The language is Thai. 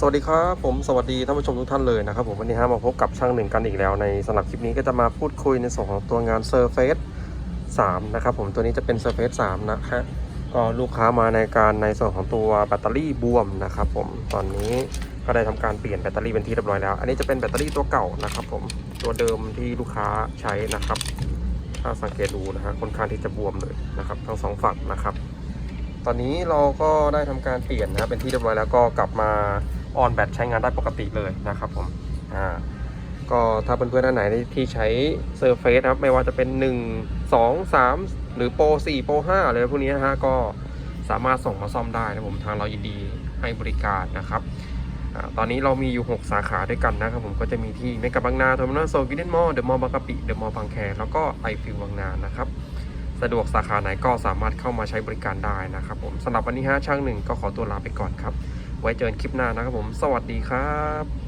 สวัสดีครับผมสวัสดีท่านผู้ชมทุกท่านเลยนะครับผมวันนี้ฮะมาพบกับช่างหนึ่งกันอีกแล้วในสำหรับคลิปนี้ก็จะมาพูดคุยในส่วนของตัวงาน Surface 3 นะครับผมตัวนี้จะเป็น Surface 3 นะฮะก็ลูกค้ามาในการในส่วนของตัวแบตเตอรี่บวมนะครับผมตอนนี้ก็ได้ทำการเปลี่ยนแบตเตอรี่เป็นที่เรียบร้อยแล้ว อันนี้จะเป็นแบตเตอรี่ตัวเก่านะครับผมตัวเดิมที่ลูกค้าใช้นะครับ ถ้าสังเกตดูนะฮะค่อนข้างที่จะบวมเลยนะครับทั้งสองฝั่งนะครับ ตอนนี้เราก็ได้ทำการเปลี่ยนนะครับเป็นที่เรียบร้อยแล้วก็กลับมา ออนแบตใช้งานได้ปกติเลยนะครับผมอ่าก็ถ้าเพื่อนๆท่านไหนที่ใช้ Surface นะครับ ไม่ว่าจะเป็น 1 2 3 หรือโปร4โปร5อะไรพวกนี้นะฮะก็สามารถส่งมาซ่อมได้นะผมทางเรายินดีให้บริการนะครับอาตอนนี้เรามีอยู่ 6 สาขาด้วยกันนะครับผมก็จะมีที่เมกะบางนาเทอมนอลโซกิเดนมอลเดอะมอลบางกะปิเดอะมอลบางแคแล้วก็ไอฟิลบางนานะครับ สะดวกสาขาไหนก็สามารถเข้ามาใช้บริการได้นะครับผมสำหรับวันนี้ฮะช่างหนึ่งก็ขอตัวลาไปก่อนครับ ไว้เจอกันคลิปหน้านะครับผม สวัสดีครับ